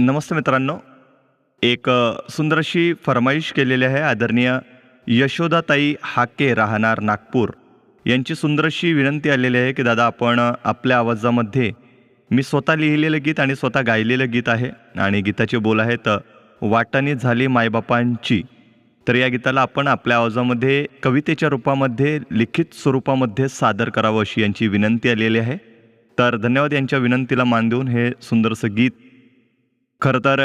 नमस्ते मित्रांनो. एक सुंदरशी सुंदर अशी फरमाईश केलेली आहे आदरणीय यशोदाताई हाके राहणार नागपूर. यांची सुंदरशी विनंती आलेली आहे की दादा आपण आपल्या आवाजामध्ये मी स्वतः लिहिलेलं गीत आणि स्वतः गायलेलं गीत आहे आणि गीताचे बोल आहेत वाटणी झाली मायबापांची. तर या गीताला आपण आपल्या आवाजामध्ये कवितेच्या रूपामध्ये लिखित स्वरूपामध्ये सादर करावं अशी यांची विनंती आलेली आहे. तर धन्यवाद यांच्या विनंतीला मान देऊन हे सुंदरसं गीत खरं तर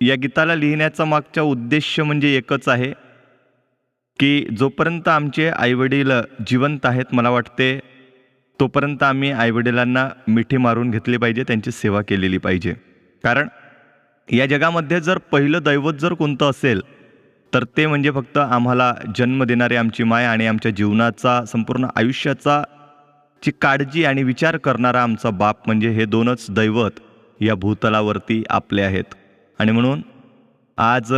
या गीताला लिहिण्याचा मागचा उद्देश म्हणजे एकच आहे की जोपर्यंत आमचे आईवडील जिवंत आहेत मला वाटते तोपर्यंत आम्ही आईवडिलांना मिठी मारून घेतली पाहिजे त्यांची सेवा केलेली पाहिजे. कारण या जगामध्ये जर पहिलं दैवत जर कोणतं असेल तर ते म्हणजे फक्त आम्हाला जन्म देणारी आमची माय आणि आमच्या जीवनाचा संपूर्ण आयुष्याचा ची काळजी आणि विचार करणारा आमचा बाप म्हणजे हे दोनच दैवत. या भूतलावरती आपले आहेत. आणि म्हणून आज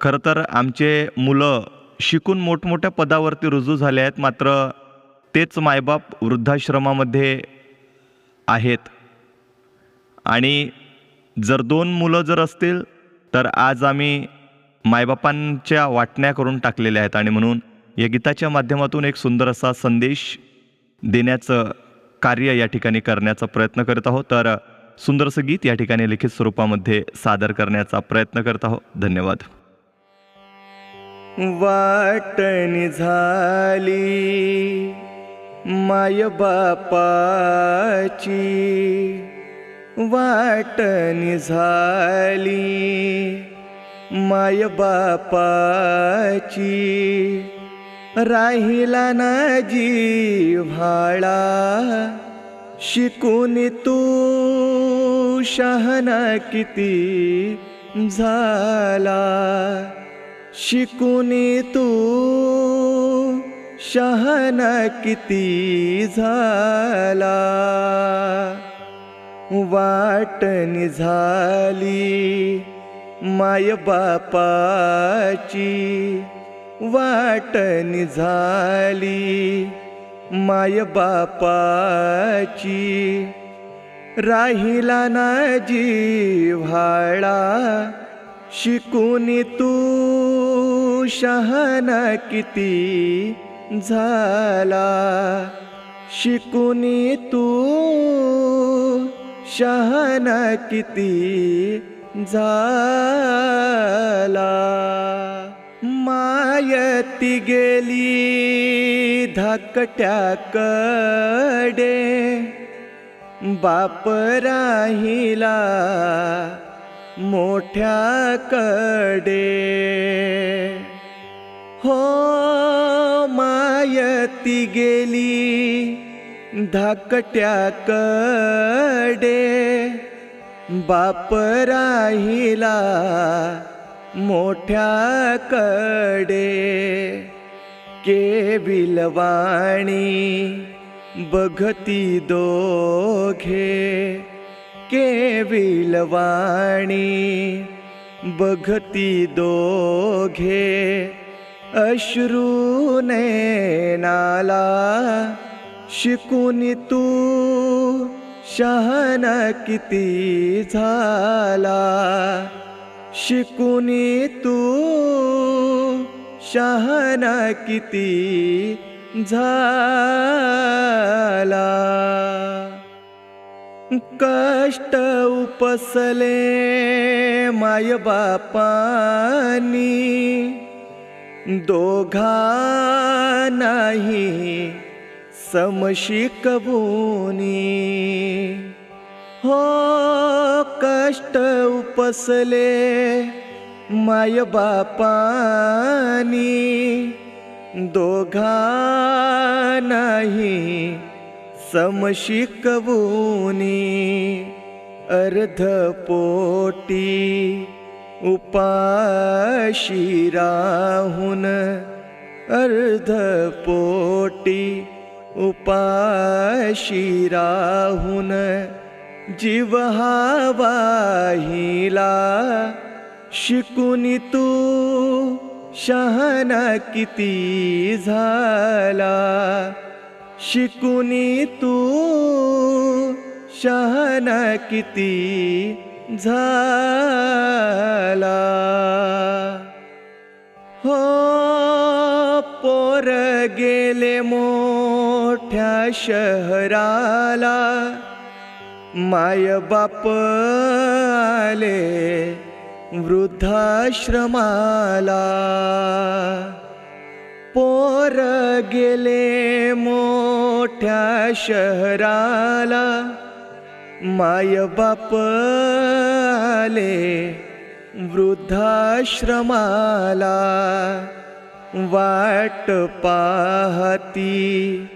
खरं तर आमचे मुलं शिकून मोठमोठ्या पदावरती रुजू झाले आहेत. मात्र तेच मायबाप वृद्धाश्रमामध्ये आहेत. आणि जर दोन मुलं जर असतील तर आज आम्ही मायबापांच्या वाटण्या करून टाकलेल्या आहेत. आणि म्हणून या गीताच्या माध्यमातून एक सुंदर असा संदेश देण्याचं कार्य या ठिकाणी करण्याचा प्रयत्न करत आहोत. तर सुंदरसं गीत या ठिकाणी लिखित स्वरूपामध्ये सादर करण्याचा प्रयत्न करत आहोत. धन्यवाद. वाटणी झाली माय बापाची. वाटणी झाली माय बापाची. राहिला ना भाळा शिकून तू शहाणा किती झाला? शिकून तू शहाणा किती झाला? वाटणी झाली माय बापाची. वाटणी झाली माय बापाची. राहिला ना जीव्हाळा शिकून तू शहाणा किती झाला. शिकून तू शहाणा किती झाला. मायती गेली धाकट्याकडे बाप राहिला मोठ्याकडे. हो मायती गेली धाकट्याकडे बाप राहिला मोठ्याकडे. के बिलवाणी बघती दोघे के बिलवाणी बघती दोघे अश्रू नाला शिकून तू शहाणा किती झाला? शिकून तू शहाणा किती झाला? कष्ट उपसले माय बापानी. दोघा नाही समशिकवूनी हो कष्ट उपसले माय आनी दोघा नाही समशिकवूनी अर्ध पोटी उपाशी राहून अर्ध पोटी उपाशी राहून जीव हा वाहिला शिकुनी तू शहाणा किती झाला? शिकुनी तू शहाणा किती झाला? हो पोर गेले मोठ्या शहराला. माय बाप आले वृद्धाश्रमाला पोर गेले मोठ्या शहराला. माय बाप आले वृद्धाश्रमाला. वाट पाहती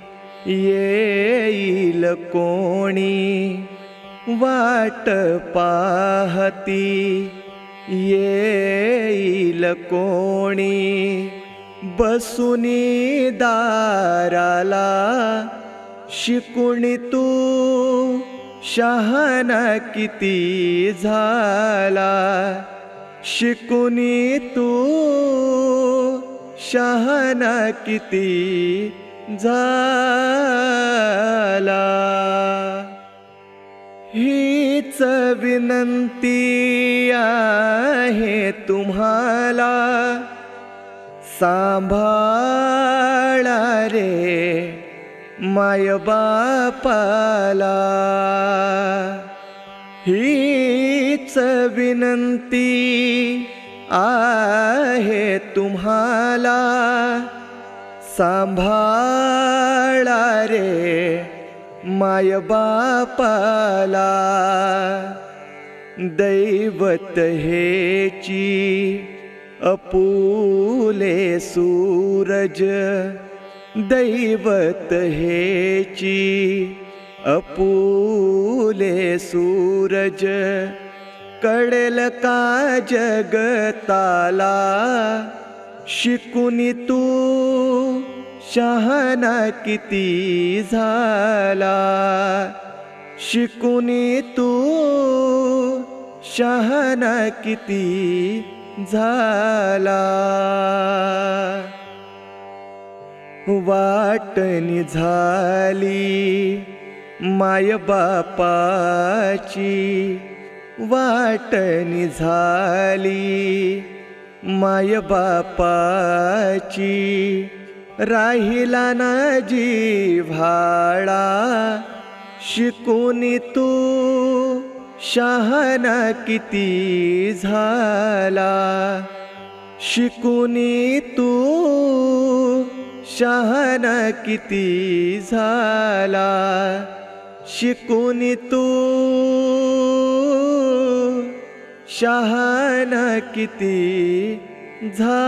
येईल कोणी? वाट पाहती येईल कोणी? बसुनी दाराला शिकुणी तू? शहाणा किती झाला? शिकुनी तू? शहाणा किती झाला? हीच विनंती आहे तुम्हाला. सांभाळा रे माय बापाला. हीच विनंती आहे तुम्हाला. सांभाळा रे माय बापाला दैवत हेची अपुले सूरज दैवत हेची अपुले सूरज कळेल का जगताला शिकुनी तू शहाणा किती झाला? शिकुनी तू शहाणा किती झाला? वाटणी झाली माय बापाची वाटणी झाली माय बापाची राहिला ना जिव्हाळा शिकुनी तू शहाणा किती झाला? शिकुनी तू शहाणा किती झाला? शिकुनी तू शहाणा किती झाला.